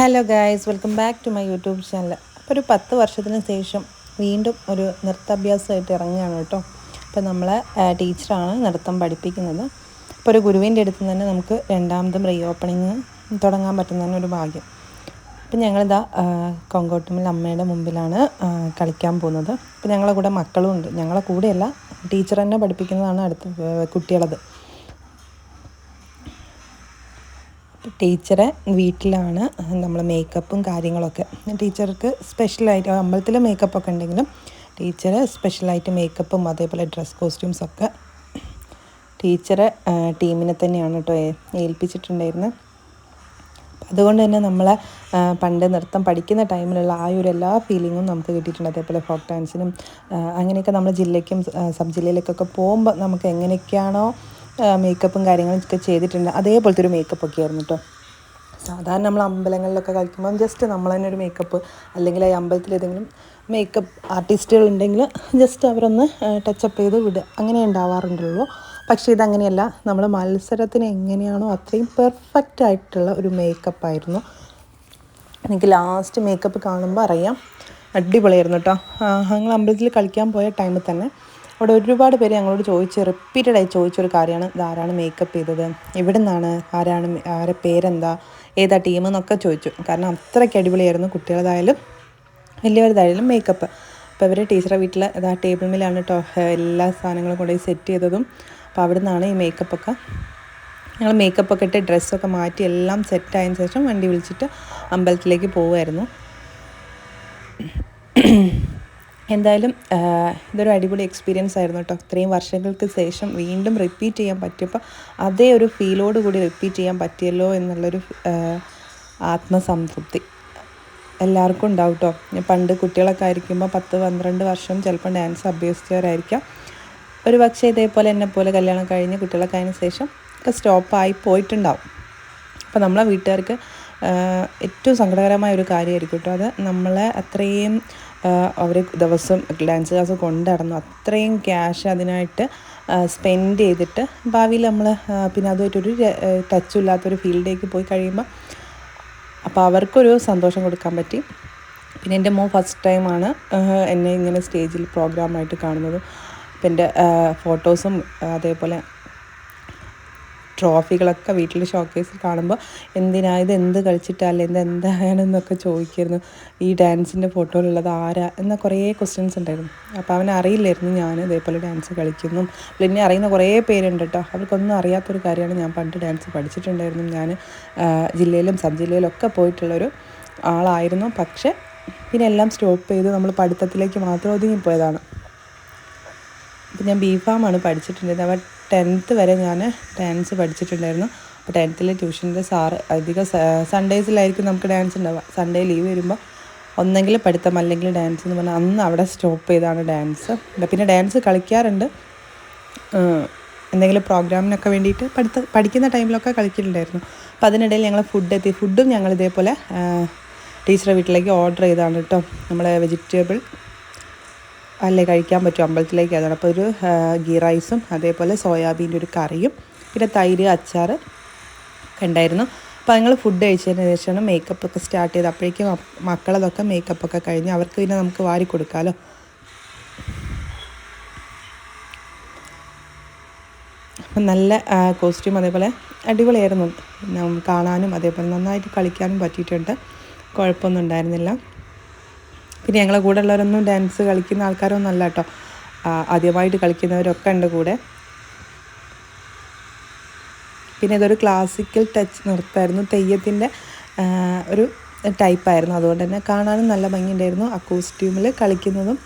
Hello guys welcome back to my YouTube channel അപ്പോൾ ഒരു പത്ത് വർഷത്തിന് ശേഷം വീണ്ടും ഒരു നൃത്താഭ്യാസമായിട്ട് ഇറങ്ങുകയാണ് കേട്ടോ. അപ്പോൾ നമ്മളെ ടീച്ചറാണ് നൃത്തം പഠിപ്പിക്കുന്നത്. അപ്പോൾ ഒരു ഗുരുവിന്റെ അടുത്ത് തന്നെ നമുക്ക് രണ്ടാമതും റീ ഓപ്പണിങ് തുടങ്ങാൻ പറ്റുന്നതിന് ഒരു ഭാഗ്യം. അപ്പം ഞങ്ങളിതാ കൊങ്കോട്ടുമിൽ അമ്മയുടെ മുമ്പിലാണ് കളിക്കാൻ പോകുന്നത്. അപ്പോൾ ഞങ്ങളെ കൂടെ മക്കളും ഉണ്ട്. ഞങ്ങളെ കൂടെയല്ല ടീച്ചർ തന്നെ പഠിപ്പിക്കുന്നതാണ് അടുത്ത കുട്ടികളത്. ടീച്ചറെ വീട്ടിലാണ് നമ്മൾ മേക്കപ്പും കാര്യങ്ങളൊക്കെ. ടീച്ചർക്ക് സ്പെഷ്യലായിട്ട് അമ്പലത്തിൽ മേക്കപ്പൊക്കെ ഉണ്ടെങ്കിലും ടീച്ചർ സ്പെഷ്യലായിട്ട് മേക്കപ്പും അതേപോലെ ഡ്രസ് കോസ്റ്റ്യൂംസ് ഒക്കെ ടീച്ചറെ ടീമിനെ തന്നെയാണ് കേട്ടോ ഏൽപ്പിച്ചിട്ടുണ്ടായിരുന്നത് അതുകൊണ്ട് തന്നെ നമ്മളെ പണ്ട് നൃത്തം പഠിക്കുന്ന ടൈമിലുള്ള ആ ഒരു എല്ലാ ഫീലിങ്ങും നമുക്ക് കിട്ടിയിട്ടുണ്ട്. അതേപോലെ ഫോക്ക് ഡാൻസിനും അങ്ങനെയൊക്കെ നമ്മൾ ജില്ലയ്ക്കും സബ് ജില്ലയിലേക്കൊക്കെ പോകുമ്പോൾ നമുക്ക് എങ്ങനെയൊക്കെയാണോ മേക്കപ്പും കാര്യങ്ങളും ഒക്കെ ചെയ്തിട്ടുണ്ട്. അതേപോലത്തെ ഒരു മേക്കപ്പ് ഒക്കെ ആയിരുന്നു കേട്ടോ സാധാരണ നമ്മൾ അമ്പലങ്ങളിലൊക്കെ കളിക്കുമ്പോൾ ജസ്റ്റ് നമ്മൾ തന്നെ ഒരു മേക്കപ്പ് അല്ലെങ്കിൽ ആ അമ്പലത്തിൽ ഏതെങ്കിലും മേക്കപ്പ് ആർട്ടിസ്റ്റുകൾ ഉണ്ടെങ്കിൽ ജസ്റ്റ് അവരൊന്ന് ടച്ചപ്പ് ചെയ്ത് വിടുക അങ്ങനെ ഉണ്ടാവാറുണ്ടല്ലോ പക്ഷേ ഇതങ്ങനെയല്ല. നമ്മൾ മത്സരത്തിന് എങ്ങനെയാണോ അത്രയും പെർഫെക്റ്റ് ആയിട്ടുള്ള ഒരു മേക്കപ്പ് ആയിരുന്നു. എനിക്ക് ലാസ്റ്റ് മേക്കപ്പ് കാണുമ്പോൾ അറിയാം. അടിപൊളിയായിരുന്നു കേട്ടോ ഞങ്ങൾ അമ്പലത്തിൽ കളിക്കാൻ പോയ ടൈമിൽ തന്നെ. അവിടെ ഒരുപാട് പേര് ഞങ്ങളോട് ചോദിച്ച് റിപ്പീറ്റഡായി ചോദിച്ചൊരു കാര്യമാണ് ഇതാരാണ് മേക്കപ്പ് ചെയ്തത്. എവിടെ നിന്നാണ് ആരാണ് ആരെ പേരെന്താ ഏതാ ടീം എന്നൊക്കെ ചോദിച്ചു. കാരണം അത്രയ്ക്ക് അടിപൊളിയായിരുന്നു കുട്ടികളതായാലും വലിയവരതായാലും മേക്കപ്പ് അപ്പോൾ ഇവർ ടീച്ചറെ വീട്ടിൽ ഇതാ ടേബിൾ മേലാണ് കേട്ടോ എല്ലാ സാധനങ്ങളും കൊണ്ടുപോയി സെറ്റ് ചെയ്തതും. അപ്പോൾ അവിടെ നിന്നാണ് ഈ മേക്കപ്പൊക്കെ ഞങ്ങൾ മേക്കപ്പൊക്കെ ഇട്ട് ഡ്രസ്സൊക്കെ മാറ്റി എല്ലാം സെറ്റായതിനു ശേഷം വണ്ടി വിളിച്ചിട്ട് അമ്പലത്തിലേക്ക് പോവുമായിരുന്നു എന്തായാലും ഇതൊരു അടിപൊളി എക്സ്പീരിയൻസ് ആയിരുന്നു കേട്ടോ ഇത്രയും വർഷങ്ങൾക്ക് ശേഷം വീണ്ടും റിപ്പീറ്റ് ചെയ്യാൻ പറ്റിയപ്പോൾ അതേ ഒരു ഫീലോട് കൂടി റിപ്പീറ്റ് ചെയ്യാൻ പറ്റിയല്ലോ എന്നുള്ളൊരു ആത്മസംതൃപ്തി. എല്ലാവർക്കും ഉണ്ടാവും കേട്ടോ പണ്ട് കുട്ടികളൊക്കെ ആയിരിക്കുമ്പോൾ പത്ത് പന്ത്രണ്ട് വർഷം ചിലപ്പോൾ ഡാൻസ് അഭ്യസിച്ചവരായിരിക്കാം. ഒരു പക്ഷേ ഇതേപോലെ എന്നെ പോലെ കല്യാണം കഴിഞ്ഞ് കുട്ടികളൊക്കെ അതിന് ശേഷം ഒക്കെ സ്റ്റോപ്പായി പോയിട്ടുണ്ടാവും. അപ്പോൾ നമ്മളെ വീട്ടുകാർക്ക് ഏറ്റവും സങ്കടകരമായ ഒരു കാര്യമായിരിക്കും കേട്ടോ അത് നമ്മളെ അത്രയും അവർ ദിവസം ഡാൻസ് ക്ലാസ് കൊണ്ടുനടന്നു. അത്രയും ക്യാഷ് അതിനായിട്ട് സ്പെൻഡ് ചെയ്തിട്ട് ഭാവിയിൽ നമ്മൾ പിന്നെ അതുമായിട്ടൊരു ടച്ചും ഇല്ലാത്തൊരു ഫീൽഡിലേക്ക് പോയി കഴിയുമ്പോൾ അപ്പോൾ അവർക്കൊരു സന്തോഷം കൊടുക്കാൻ പറ്റി. പിന്നെ എന്റെ മോ ഫസ്റ്റ് ടൈമാണ് എന്നെ ഇങ്ങനെ സ്റ്റേജിൽ പ്രോഗ്രാമായിട്ട് കാണുന്നത്. അപ്പം എന്റെ ഫോട്ടോസും അതേപോലെ ട്രോഫികളൊക്കെ വീട്ടിൽ ഷോക്കേസിൽ കാണുമ്പോൾ എന്തിനാ ഇത് എന്ത് കളിച്ചിട്ടല്ല ഇത് എന്താണെന്നൊക്കെ ചോദിക്കായിരുന്നു. ഈ ഡാൻസിന്റെ ഫോട്ടോയിലുള്ളത് ആരാ എന്ന കുറേ ക്വസ്റ്റ്യൻസ് ഉണ്ടായിരുന്നു. അപ്പോൾ അവൻ അറിയില്ലായിരുന്നു ഞാൻ ഇതേപോലെ ഡാൻസ് കളിക്കുന്നു. പിന്നെ അറിയുന്ന കുറേ പേരുണ്ട് കേട്ടോ അവർക്കൊന്നും അറിയാത്തൊരു കാര്യമാണ് ഞാൻ പണ്ട് ഡാൻസ് പഠിച്ചിട്ടുണ്ടായിരുന്നു. ഞാൻ ജില്ലയിലും സബ് ജില്ലയിലും ഒക്കെ പോയിട്ടുള്ളൊരു ആളായിരുന്നു. പക്ഷേ പിന്നെ എല്ലാം സ്റ്റോപ്പ് ചെയ്ത് നമ്മൾ പഠിത്തത്തിലേക്ക് മാത്രം ഒതുങ്ങിപ്പോയതാണ്. അപ്പം ഞാൻ ബി ഫാമാണ് പഠിച്ചിട്ടുണ്ടായിരുന്നത്. അപ്പോൾ ടെൻത്ത് വരെ ഞാൻ ഡാൻസ് പഠിച്ചിട്ടുണ്ടായിരുന്നു. അപ്പോൾ ടെൻത്തിലെ ട്യൂഷന്റെ സാറ് അധികം സൺഡേസിലായിരിക്കും നമുക്ക് ഡാൻസ് ഉണ്ടാവുക. സൺഡേ ലീവ് വരുമ്പോൾ ഒന്നെങ്കിൽ പഠിത്തം അല്ലെങ്കിൽ ഡാൻസ് എന്ന് പറഞ്ഞാൽ അന്ന് അവിടെ സ്റ്റോപ്പ് ചെയ്താണ് ഡാൻസ്. പിന്നെ ഡാൻസ് കളിക്കാറുണ്ട്. എന്തെങ്കിലും പ്രോഗ്രാമിനൊക്കെ വേണ്ടിയിട്ട് പഠിത്ത പഠിക്കുന്ന ടൈമിലൊക്കെ കളിക്കുന്നുണ്ടായിരുന്നു അപ്പോൾ അതിനിടയിൽ ഞങ്ങൾ ഫുഡ് എത്തി. ഫുഡും ഞങ്ങൾ ഇതേപോലെ ടീച്ചറെ വീട്ടിലേക്ക് ഓർഡർ ചെയ്താണ് കേട്ടോ. നമ്മളെ വെജിറ്റബിൾ അല്ലേ കഴിക്കാൻ പറ്റും അമ്പലത്തിലേക്ക്. അതാണ് അപ്പോൾ ഒരു ഗീ റൈസും അതേപോലെ സോയാബീന്റെ ഒരു കറിയും പിന്നെ തൈര് അച്ചാർ ഉണ്ടായിരുന്നു. അപ്പോൾ ഞങ്ങൾ ഫുഡ് കഴിച്ചതിന് ശേഷമാണ് മേക്കപ്പ് ഒക്കെ സ്റ്റാർട്ട് ചെയ്ത് അപ്പോഴേക്കും മക്കളതൊക്കെ മേക്കപ്പ് ഒക്കെ കഴിഞ്ഞ് അവർക്ക് പിന്നെ നമുക്ക് വാരി കൊടുക്കാമല്ലോ അപ്പം നല്ല കോസ്റ്റ്യൂം അതേപോലെ അടിപൊളിയായിരുന്നു. കാണാനും അതേപോലെ നന്നായിട്ട് കളിക്കാനും പറ്റിയിട്ടുണ്ട്. കുഴപ്പമൊന്നും ഉണ്ടായിരുന്നില്ല. പിന്നെ ഞങ്ങളെ കൂടെ ഉള്ളവരൊന്നും ഡാൻസ് കളിക്കുന്ന ആൾക്കാരൊന്നും അല്ല കേട്ടോ ആദ്യമായിട്ട് കളിക്കുന്നവരൊക്കെ ഉണ്ട് കൂടെ. പിന്നെ ഇതൊരു ക്ലാസിക്കൽ ടച്ച് നൃത്തമായിരുന്നു തെയ്യത്തിന്റെ ഒരു ടൈപ്പായിരുന്നു അതുകൊണ്ട് തന്നെ കാണാനും നല്ല ഭംഗിയുണ്ടായിരുന്നു. കോസ്റ്റ്യൂമിൽ കളിക്കുന്നതും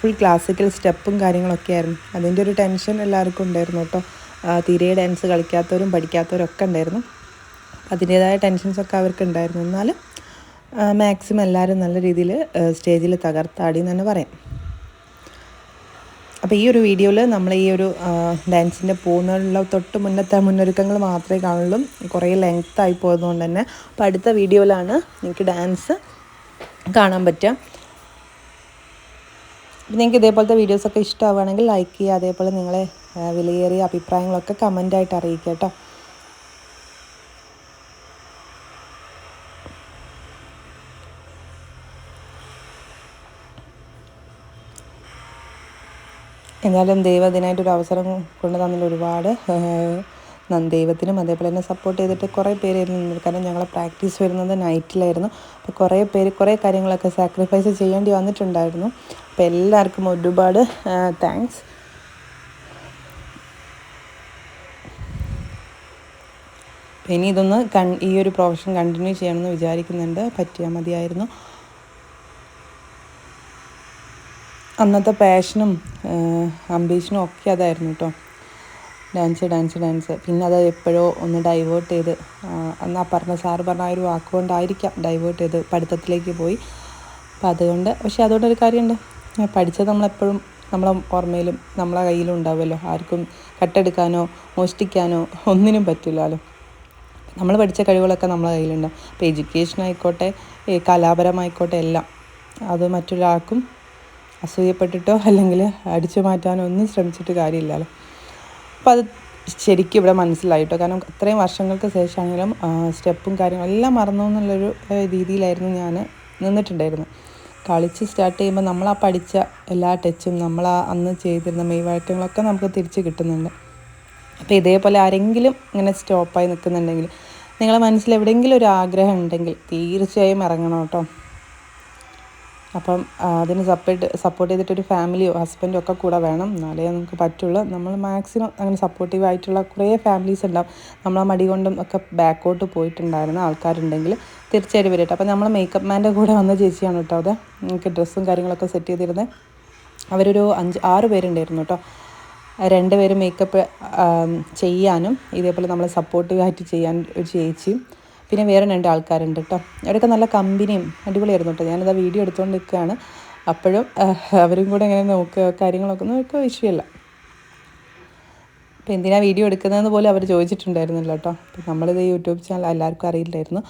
ഫുൾ ക്ലാസിക്കൽ സ്റ്റെപ്പും കാര്യങ്ങളൊക്കെ ആയിരുന്നു. അതിന്റെ ഒരു ടെൻഷൻ എല്ലാവർക്കും ഉണ്ടായിരുന്നു കേട്ടോ തീരെ ഡാൻസ് കളിക്കാത്തവരും പഠിക്കാത്തവരും ഒക്കെ ഉണ്ടായിരുന്നു. അതിന്റേതായ ടെൻഷൻസൊക്കെ അവർക്ക് ഉണ്ടായിരുന്നു. എന്നാലും മാക്സിമം എല്ലാവരും നല്ല രീതിയിൽ സ്റ്റേജിൽ തകർത്താടി എന്ന് തന്നെ പറയാം. അപ്പോൾ ഈ ഒരു വീഡിയോയിൽ നമ്മൾ ഈ ഒരു ഡാൻസിന്റെ പോകുന്നതിനുള്ള തൊട്ട് മുന്നത്തെ മുന്നൊരുക്കങ്ങൾ മാത്രമേ കാണുള്ളൂ. കുറേ ലെങ്ത് ആയി പോയതുകൊണ്ട് തന്നെ. അപ്പോൾ അടുത്ത വീഡിയോയിലാണ് നിങ്ങൾക്ക് ഡാൻസ് കാണാൻ പറ്റുക. നിങ്ങൾക്ക് ഇതേപോലത്തെ വീഡിയോസൊക്കെ ഇഷ്ടമാവുകയാണെങ്കിൽ ലൈക്ക് ചെയ്യുക. അതേപോലെ നിങ്ങളെ വിലയേറിയ അഭിപ്രായങ്ങളൊക്കെ കമന്റായിട്ട് അറിയിക്കുക കേട്ടോ. എന്നാലും ദൈവം ഒരു അവസരം കൊണ്ട് തന്നതിൽ ഒരുപാട് ദൈവത്തിനും അതേപോലെ തന്നെ സപ്പോർട്ട് ചെയ്തിട്ട് കുറേ പേര് കാരണം ഞങ്ങളെ പ്രാക്ടീസ് വരുന്നത് നൈറ്റിലായിരുന്നു അപ്പോൾ കുറേ പേര് കുറേ കാര്യങ്ങളൊക്കെ സാക്രിഫൈസ് ചെയ്യേണ്ടി വന്നിട്ടുണ്ടായിരുന്നു. അപ്പോൾ എല്ലാവർക്കും ഒരുപാട് താങ്ക്സ് ഇനി ഇതൊന്ന് കൺ ഈ ഒരു പ്രൊഫഷൻ കണ്ടിന്യൂ ചെയ്യണമെന്ന് വിചാരിക്കുന്നുണ്ട്. പറ്റിയാൽ മതിയായിരുന്നു. അന്നത്തെ പാഷനും അംബീഷനും ഒക്കെ അതായിരുന്നു കേട്ടോ ഡാൻസ് ഡാൻസ് ഡാൻസ്. പിന്നെ അത് എപ്പോഴോ ഒന്ന് ഡൈവേർട്ട് ചെയ്ത് അന്ന് ആ പറഞ്ഞ സാറ് പറഞ്ഞ ആ ഒരു വാക്കുകൊണ്ടായിരിക്കാം ഡൈവേർട്ട് ചെയ്ത് പഠിത്തത്തിലേക്ക് പോയി. അപ്പം അതുകൊണ്ട് പക്ഷേ അതുകൊണ്ടൊരു കാര്യമുണ്ട്. പഠിച്ചത് നമ്മളെപ്പോഴും നമ്മളെ ഓർമ്മയിലും നമ്മളെ കയ്യിലും ഉണ്ടാവുമല്ലോ. ആർക്കും കട്ടെടുക്കാനോ മോഷ്ടിക്കാനോ ഒന്നിനും പറ്റില്ലല്ലോ നമ്മൾ പഠിച്ച കഴിവുകളൊക്കെ നമ്മളെ കയ്യിലുണ്ടാവും അപ്പോൾ എഡ്യൂക്കേഷൻ ആയിക്കോട്ടെ കലാപരമായിക്കോട്ടെ എല്ലാം. അത് മറ്റൊരാൾക്കും അസൂയപ്പെട്ടിട്ടോ അല്ലെങ്കിൽ അടിച്ചു മാറ്റാനോ ഒന്നും ശ്രമിച്ചിട്ട് കാര്യമില്ലല്ലോ. അപ്പോൾ അത് ശരിക്കും ഇവിടെ മനസ്സിലായിട്ടോ കാരണം അത്രയും വർഷങ്ങൾക്ക് ശേഷമാണെങ്കിലും സ്റ്റെപ്പും കാര്യങ്ങളും എല്ലാം മറന്നു എന്നുള്ളൊരു രീതിയിലായിരുന്നു ഞാൻ നിന്നിട്ടുണ്ടായിരുന്നു കളിച്ച് സ്റ്റാർട്ട് ചെയ്യുമ്പോൾ നമ്മൾ ആ പഠിച്ച എല്ലാ ടച്ചും നമ്മൾ ആ അന്ന് ചെയ്തിരുന്ന മെയ് വഴക്കങ്ങളൊക്കെ നമുക്ക് തിരിച്ച് കിട്ടുന്നുണ്ട്. അപ്പോൾ ഇതേപോലെ ആരെങ്കിലും ഇങ്ങനെ സ്റ്റോപ്പായി നിൽക്കുന്നുണ്ടെങ്കിൽ നിങ്ങളെ മനസ്സിൽ എവിടെയെങ്കിലും ഒരു ആഗ്രഹം ഉണ്ടെങ്കിൽ തീർച്ചയായും ഇറങ്ങണം കേട്ടോ അപ്പം അതിന് സപ്പോർട്ട് സപ്പോർട്ട് ചെയ്തിട്ടൊരു ഫാമിലിയോ ഹസ്ബൻഡോ ഒക്കെ കൂടെ വേണം. എന്നാലേ നമുക്ക് പറ്റുള്ളൂ. നമ്മൾ മാക്സിമം അങ്ങനെ സപ്പോർട്ടീവ് ആയിട്ടുള്ള കുറേ ഫാമിലീസ് ഉണ്ടാവും. നമ്മളെ മടി കൊണ്ടും ഒക്കെ ബാക്കോട്ട് പോയിട്ടുണ്ടായിരുന്ന ആൾക്കാരുണ്ടെങ്കിൽ തീർച്ചയായിട്ടും വരട്ടെ. അപ്പം നമ്മൾ മേക്കപ്പ് മാന്റെ കൂടെ വന്ന ചേച്ചിയാണ് കേട്ടോ അത്. നമുക്ക് ഡ്രസ്സും കാര്യങ്ങളൊക്കെ സെറ്റ് ചെയ്തിരുന്നത് അവരൊരു അഞ്ച് ആറ് പേരുണ്ടായിരുന്നു കേട്ടോ. രണ്ടുപേരും മേക്കപ്പ് ചെയ്യാനും ഇതേപോലെ നമ്മളെ സപ്പോർട്ടീവായിട്ട് ചെയ്യാൻ ഒരു ചേച്ചിയും പിന്നെ വേറെ രണ്ട് ആൾക്കാരുണ്ട് കേട്ടോ അവരൊക്കെ നല്ല കമ്പനിയും അടിപൊളിയായിരുന്നു കേട്ടോ ഞാനത് വീഡിയോ എടുത്തുകൊണ്ട് നിൽക്കുകയാണ് അപ്പോഴും അവരും കൂടെ ഇങ്ങനെ നോക്കുക കാര്യങ്ങളൊക്കെ നോക്കുക വിഷയമല്ല. അപ്പോൾ എന്തിനാണ് വീഡിയോ എടുക്കുന്നതെന്ന് പോലും അവർ ചോദിച്ചിട്ടുണ്ടായിരുന്നില്ല കേട്ടോ നമ്മളിത് യൂട്യൂബ് ചാനൽ എല്ലാവർക്കും അറിയില്ലായിരുന്നു.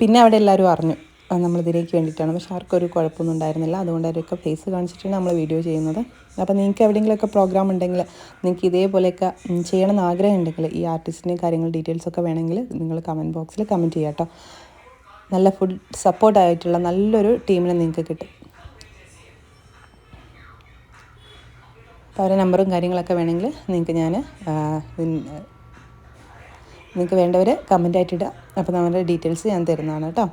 പിന്നെ അവിടെ എല്ലാവരും അറിഞ്ഞു. നമ്മൾ ഇതിലേക്ക് വേണ്ടിയിട്ടാണ്. പക്ഷേ ആർക്കൊരു കുഴപ്പമൊന്നും ഉണ്ടായിരുന്നില്ല. അതുകൊണ്ട് അവരൊക്കെ ഫേസ് കാണിച്ചിട്ടാണ് നമ്മൾ വീഡിയോ ചെയ്യുന്നത്. അപ്പോൾ നിങ്ങൾക്ക് എവിടെയെങ്കിലുമൊക്കെ പ്രോഗ്രാം ഉണ്ടെങ്കിൽ നിങ്ങൾക്ക് ഇതേപോലെയൊക്കെ ചെയ്യണമെന്ന് ആഗ്രഹം ഉണ്ടെങ്കിൽ ഈ ആർട്ടിസ്റ്റിന്റെ കാര്യങ്ങൾ ഡീറ്റെയിൽസ് ഒക്കെ വേണമെങ്കിൽ നിങ്ങൾ കമന്റ് ബോക്സിൽ കമന്റ് ചെയ്യാം കേട്ടോ. നല്ല ഫുഡ് സപ്പോർട്ടായിട്ടുള്ള നല്ലൊരു ടീമിനെ നിങ്ങൾക്ക് കിട്ടും. അപ്പോൾ അവരുടെ നമ്പറും കാര്യങ്ങളൊക്കെ വേണമെങ്കിൽ നിങ്ങൾക്ക് ഞാൻ നിങ്ങൾക്ക് വേണ്ടവർ കമന്റ് ഇടുക. അപ്പോൾ നമ്മുടെ ഡീറ്റെയിൽസ് ഞാൻ തരുന്നതാണ് കേട്ടോ.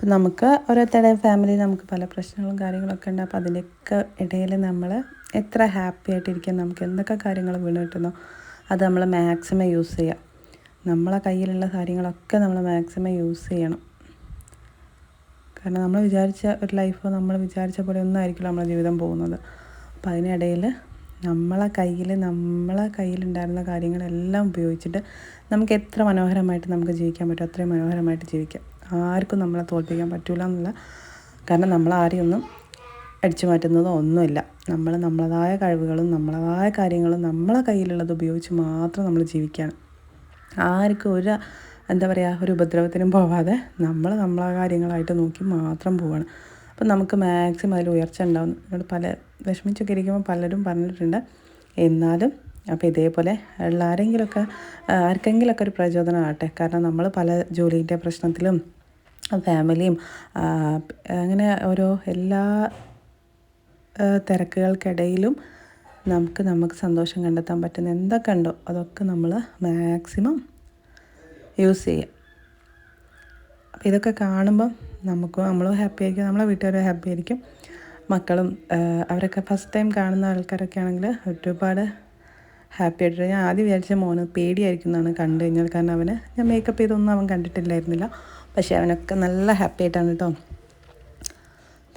അപ്പം നമുക്ക് ഓരോരുത്തരുടെ ഫാമിലി നമുക്ക് പല പ്രശ്നങ്ങളും കാര്യങ്ങളൊക്കെ ഉണ്ട്. അപ്പോൾ അതിന്റെയൊക്കെ ഇടയിൽ നമ്മൾ എത്ര ഹാപ്പി ആയിട്ടിരിക്കാൻ നമുക്ക് എന്തൊക്കെ കാര്യങ്ങൾ വീണ് കിട്ടുന്നോ അത് നമ്മൾ മാക്സിമം യൂസ് ചെയ്യുക നമ്മളെ കയ്യിലുള്ള കാര്യങ്ങളൊക്കെ നമ്മൾ മാക്സിമം യൂസ് ചെയ്യണം. കാരണം നമ്മൾ വിചാരിച്ച ഒരു ലൈഫ് നമ്മൾ വിചാരിച്ച പോലെ ഒന്നും ആയിരിക്കില്ല നമ്മുടെ ജീവിതം പോകുന്നത്. അപ്പോൾ അതിനിടയിൽ നമ്മളെ കയ്യിൽ നമ്മളെ കയ്യിലുണ്ടായിരുന്ന കാര്യങ്ങളെല്ലാം ഉപയോഗിച്ചിട്ട് നമുക്ക് എത്ര മനോഹരമായിട്ട് നമുക്ക് ജീവിക്കാൻ പറ്റും അത്രയും മനോഹരമായിട്ട് ജീവിക്കാം. ആർക്കും നമ്മളെ തോൽപ്പിക്കാൻ പറ്റില്ല എന്നുള്ള. കാരണം നമ്മൾ ആരെയൊന്നും അടിച്ചു മാറ്റുന്നതോ ഒന്നുമില്ല. നമ്മൾ നമ്മളതായ കഴിവുകളും നമ്മളതായ കാര്യങ്ങളും നമ്മളെ കയ്യിലുള്ളത് ഉപയോഗിച്ച് മാത്രം നമ്മൾ ജീവിക്കുകയാണ്. ആർക്കും ഒരു എന്താ പറയുക ഒരു ഉപദ്രവത്തിനും പോവാതെ നമ്മൾ നമ്മളെ കാര്യങ്ങളായിട്ട് നോക്കി മാത്രം പോവാണ്. അപ്പം നമുക്ക് മാക്സിമം അതിൽ ഉയർച്ച ഉണ്ടാവും. എന്നോട് പല വിഷമിച്ചൊക്കെ ഇരിക്കുമ്പോൾ പലരും പറഞ്ഞിട്ടുണ്ട്. എന്നാലും അപ്പോൾ ഇതേപോലെ ഉള്ള ആരെങ്കിലുമൊക്കെ ആർക്കെങ്കിലുമൊക്കെ ഒരു പ്രചോദനമാകട്ടെ കാരണം നമ്മൾ പല ജോലീന്റെ പ്രശ്നത്തിലും ഫാമിലിയും അങ്ങനെ ഓരോ എല്ലാ തിരക്കുകൾക്കിടയിലും നമുക്ക് നമുക്ക് സന്തോഷം കണ്ടെത്താൻ പറ്റുന്ന എന്തൊക്കെ ഉണ്ടോ അതൊക്കെ നമ്മൾ മാക്സിമം യൂസ് ചെയ്യുക അപ്പോൾ ഇതൊക്കെ കാണുമ്പം നമുക്കും നമ്മളും ഹാപ്പി ആയിരിക്കും നമ്മളെ വീട്ടുകാരും ഹാപ്പി ആയിരിക്കും. മക്കളും അവരൊക്കെ ഫസ്റ്റ് ടൈം കാണുന്ന ആൾക്കാരൊക്കെ ആണെങ്കിൽ ഒരുപാട് ഹാപ്പി ആയിട്ട് ഞാൻ ആദ്യം വിചാരിച്ച മോന് പേടിയായിരിക്കും എന്നാണ് കണ്ടു കഴിഞ്ഞാൽ. കാരണം അവന് ഞാൻ മേക്കപ്പ് ചെയ്തൊന്നും അവൻ കണ്ടിട്ടില്ലായിരുന്നില്ല. പക്ഷേ അവനൊക്കെ നല്ല ഹാപ്പി ആയിട്ടാണ് കേട്ടോ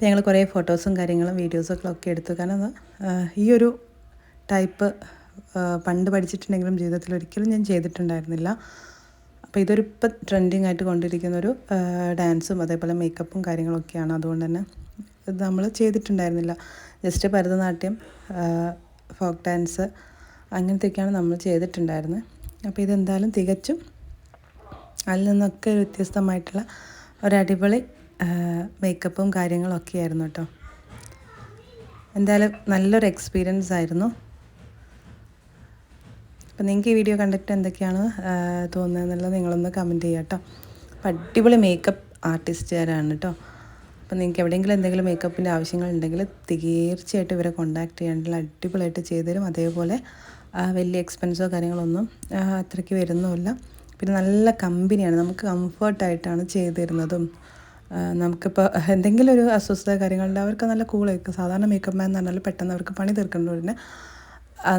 ഞങ്ങൾ കുറേ ഫോട്ടോസും കാര്യങ്ങളും വീഡിയോസൊക്കെ ഒക്കെ എടുത്തു. കാരണം ഈ ഒരു ടൈപ്പ് പണ്ട് പഠിച്ചിട്ടുണ്ടെങ്കിലും ജീവിതത്തിൽ ഒരിക്കലും ഞാൻ ചെയ്തിട്ടുണ്ടായിരുന്നില്ല. അപ്പോൾ ഇതൊരു ഇപ്പം ട്രെൻഡിങ് ആയിട്ട് കൊണ്ടിരിക്കുന്ന ഒരു ഡാൻസും അതേപോലെ മേക്കപ്പും കാര്യങ്ങളൊക്കെയാണ് അതുകൊണ്ട് തന്നെ ഇത് നമ്മൾ ചെയ്തിട്ടുണ്ടായിരുന്നില്ല. ജസ്റ്റ് ഭരതനാട്യം ഫോക്ക് ഡാൻസ് അങ്ങനത്തെയൊക്കെയാണ് നമ്മൾ ചെയ്തിട്ടുണ്ടായിരുന്നത്. അപ്പോൾ ഇതെന്തായാലും തികച്ചും അതിൽ നിന്നൊക്കെ വ്യത്യസ്തമായിട്ടുള്ള ഒരടിപൊളി മേക്കപ്പും കാര്യങ്ങളൊക്കെ ആയിരുന്നു കേട്ടോ. എന്തായാലും നല്ലൊരു എക്സ്പീരിയൻസ് ആയിരുന്നു. അപ്പം നിങ്ങൾക്ക് ഈ വീഡിയോ കണ്ടിട്ട് എന്തൊക്കെയാണ് തോന്നുന്നത് എന്നുള്ളത് നിങ്ങളൊന്ന് കമന്റ് ചെയ്യാം കേട്ടോ. അപ്പം അടിപൊളി മേക്കപ്പ് ആർട്ടിസ്റ്റുകാരാണ് കേട്ടോ. അപ്പം നിങ്ങൾക്ക് എവിടെയെങ്കിലും എന്തെങ്കിലും മേക്കപ്പിന്റെ ആവശ്യങ്ങളുണ്ടെങ്കിൽ തീർച്ചയായിട്ടും ഇവരെ കോൺടാക്റ്റ് ചെയ്യാനുള്ള അടിപൊളിയായിട്ട് ചെയ്തുതരും. അതേപോലെ വലിയ എക്സ്പെൻസോ കാര്യങ്ങളൊന്നും അത്രയ്ക്ക് വരുന്നുമില്ല. പിന്നെ നല്ല കമ്പനിയാണ്. നമുക്ക് കംഫർട്ടായിട്ടാണ് ചെയ്തു തരുന്നതും നമുക്കിപ്പോൾ എന്തെങ്കിലും ഒരു അസ്വസ്ഥത കാര്യങ്ങളുണ്ട് അവർക്ക് നല്ല കൂളായിരിക്കും സാധാരണ മേക്കപ്പ് മാൻ എന്ന് പറഞ്ഞാൽ പെട്ടെന്ന് അവർക്ക് പണി തീർക്കേണ്ടതിന്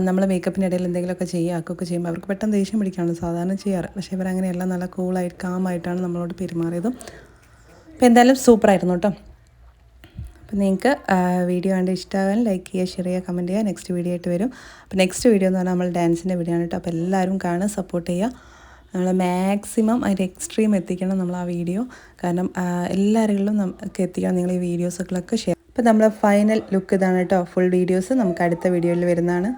നമ്മൾ മേക്കപ്പിന്റെ ഇടയിൽ എന്തെങ്കിലുമൊക്കെ ചെയ്യുക ആക്കുകയൊക്കെ ചെയ്യുമ്പോൾ അവർക്ക് പെട്ടെന്ന് ദേഷ്യം പിടിക്കുകയാണ് സാധാരണ ചെയ്യാറ്. പക്ഷേ ഇവരങ്ങനെയല്ല. നല്ല കൂളായിട്ട് കാമായിട്ടാണ് നമ്മളോട് പെരുമാറിയതും. അപ്പോൾ എന്തായാലും സൂപ്പറായിരുന്നു കേട്ടോ അപ്പോൾ നിങ്ങൾക്ക് വീഡിയോ കണ്ട് ഇഷ്ടമാകാൻ ലൈക്ക് ചെയ്യുക ഷെയർ ചെയ്യുക കമന്റ് ചെയ്യുക. നെക്സ്റ്റ് വീഡിയോ ആയിട്ട് വരും. അപ്പോൾ നെക്സ്റ്റ് വീഡിയോ എന്ന് പറഞ്ഞാൽ നമ്മൾ ഡാൻസിന്റെ വീഡിയോ ആണ് കേട്ടോ അപ്പോൾ എല്ലാവരും കാണുക സപ്പോർട്ട് ചെയ്യുക. നമ്മൾ മാക്സിമം അതിന്റെ എക്സ്ട്രീം എത്തിക്കണം നമ്മൾ ആ വീഡിയോ കാരണം എല്ലാവരിലും നമുക്ക് എത്തിക്കണം നിങ്ങൾ ഈ വീഡിയോസുകളൊക്കെ ഷെയർ അപ്പോൾ നമ്മൾ ഫൈനൽ ലുക്ക് ഇതാണ് കേട്ടോ. ഫുൾ വീഡിയോസ് നമുക്ക് അടുത്ത വീഡിയോയിൽ വരുന്നതാണ്.